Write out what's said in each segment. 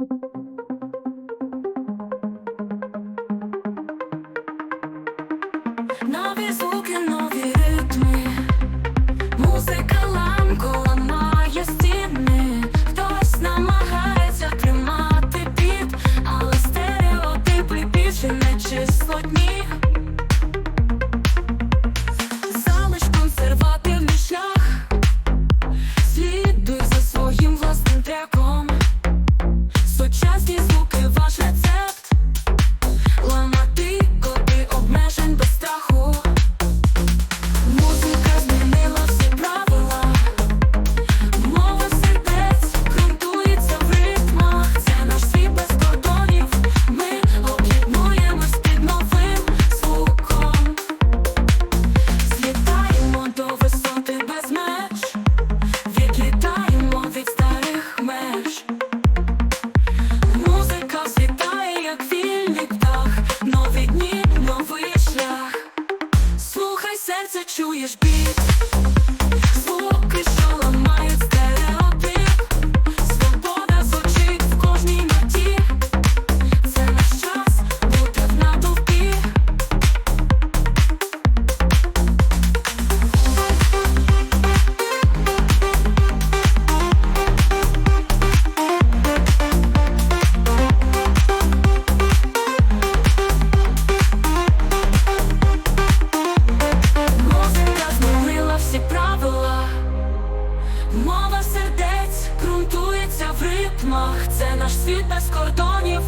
Нові звуки, нові ритми, музика ламку ламає стіни, хтось намагається тримати під, але стереотипи більше не числотні. Ритмах. Це наш світ без кордонів.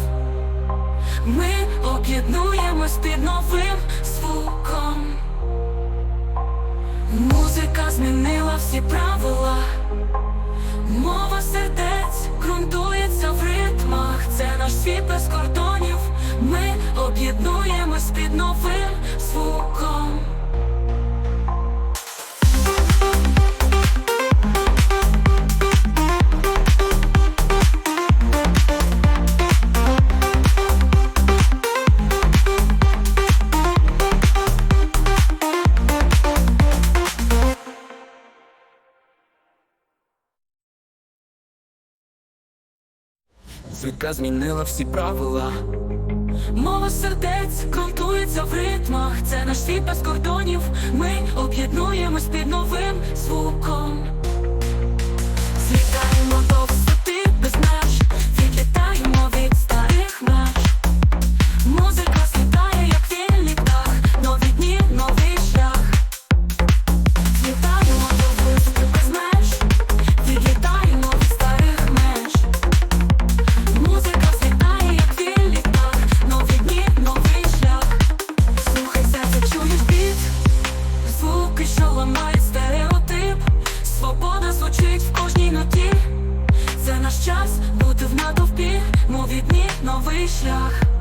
Ми об'єднуємось під новим звуком. Музика змінила всі правила. Мова сердець ґрунтується в ритмах. Це наш світ без кордонів. Ми об'єднуємось під новим Звідка змінила всі правила. Мова сердець ґрунтується в ритмах. Це наш світ без кордонів. Ми об'єднуємось під новим звуком. Звучить в кожній ноті. Це наш час бути в натовпі, мов відні новий шлях.